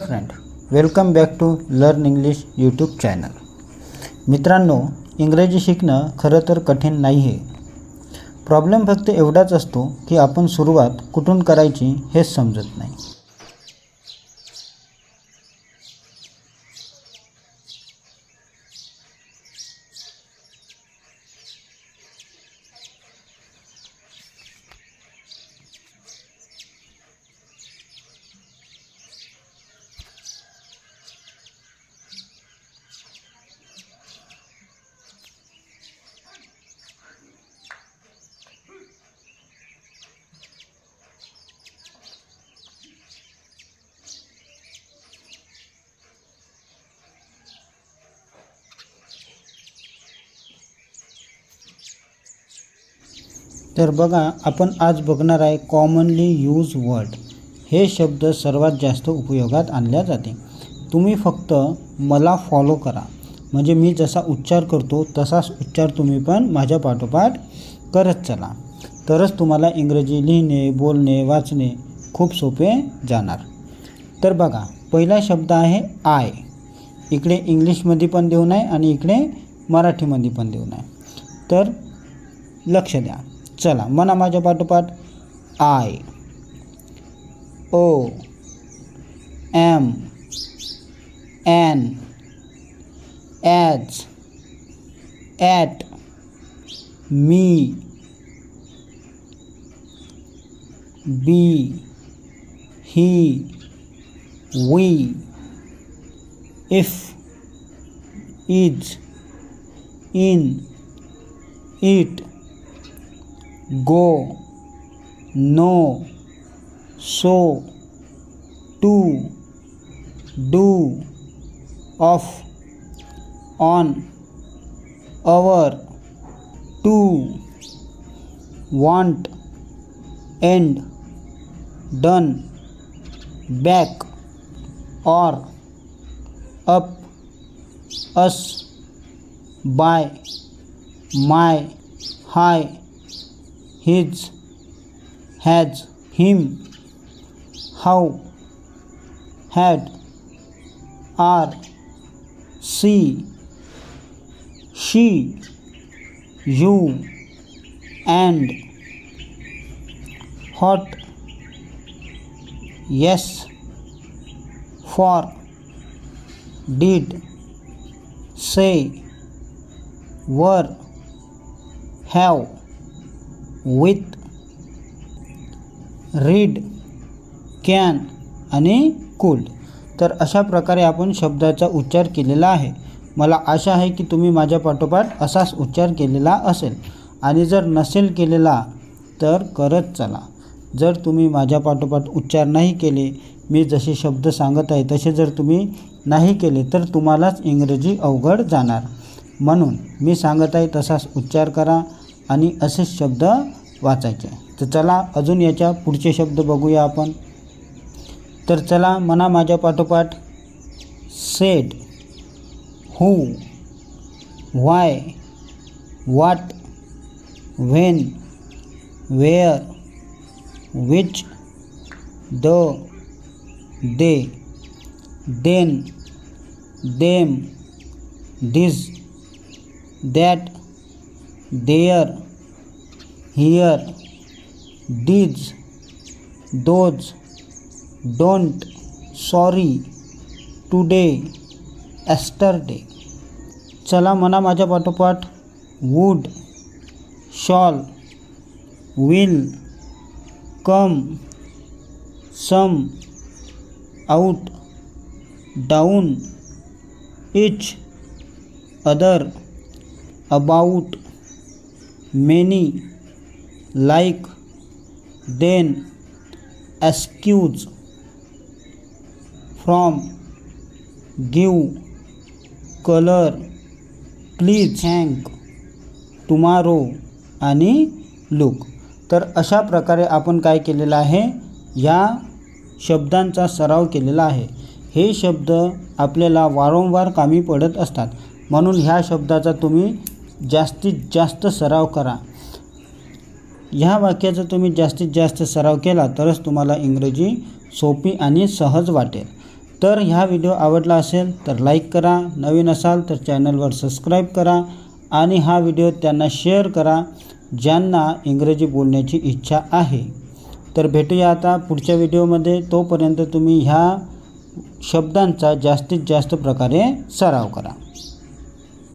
Friend welcome back to learn English YouTube channel मित्रांनो इंग्रजी शिकणं खरं तर कठीण नाही आहे प्रॉब्लेम फक्त एवढाच असतो की आपण सुरुवात कुठून करायची हेच समजत नाही. तर बघा आपण आज बघणार आहे कॉमनली यूज वर्ड हे शब्द सर्वात जास्त उपयोगात आणल्या जाते. तुम्ही फक्त मला फॉलो करा. म्हणजे मी जसा उच्चार करतो तसाच उच्चार तुम्ही पण माझ्या पाठोपाठ करत चला. तरच तुम्हाला इंग्रजी लिहिणे बोलणे वाचणे खूप सोपे जाणार. तर बघा पहिला शब्द आहे आय इकडे इंग्लिशमध्ये पण देऊन आहे आणि इकडे मराठीमध्ये पण देऊन आहे तर लक्ष द्या. चला म्हणा माझ्या पाठोपाठ I O M N as at me be he we if is in it go, no, so, to, do, of, on, over, to, want, end, done, back, or, up, us, by, my, high, his, has, him, how, had, are, see, she, you, and, hot, yes, for, did, say, were, have, with read can आणि cool तर अशा प्रकारे आपण शब्दाचा उच्चार केलेला आहे. मला आशा आहे की तुम्ही माझ्या पाठोपाठ असाच उच्चार केलेला असेल. आणि जर नसेल केलेला तर करत चला. जर तुम्ही माझ्या पाठोपाठ उच्चार नाही केले मी जसे शब्द सांगत आहे तसे जर तुम्ही नाही केले तर तुम्हालाच इंग्रजी अवघड जाणार. म्हणून मी सांगत आहे तसाच उच्चार करा. आणि असे शब्द वाचायचे. तर चला अजून याच्या पुढचे शब्द बघूया आपण. तर चला म्हणा माझ्या पाठोपाठ. Said who why what when where which the they then them this that there here these those don't sorry today yesterday चला म्हणा माझ्या पाठोपाठ. Would shall will come some out down each other about. Many like then excuse from give colour please thank tomorrow आणि look. तर अशा प्रकारे आपण काय केलेलं आहे? या शब्दांचा सराव केलेला आहे. हे शब्द आपल्याला वारंवार कामी पडत असतात. म्हणून ह्या शब्दाचा तुम्ही जास्तीत जास्त सराव करा. ह्या वाक्याचा तुम्ही जास्तीत जास्त सराव केला तरच तुम्हाला इंग्रजी सोपी आणि सहज वाटेल. तर ह्या व्हिडिओ आवडला असेल तर लाईक करा नवीन असाल तर चॅनलवर सबस्क्राईब करा आणि हा व्हिडिओ त्यांना शेअर करा ज्यांना इंग्रजी बोलण्याची इच्छा आहे. तर भेटूया आता पुढच्या व्हिडिओमध्ये. तोपर्यंत तुम्ही ह्या शब्दांचा जास्तीत जास्त प्रकारे सराव करा.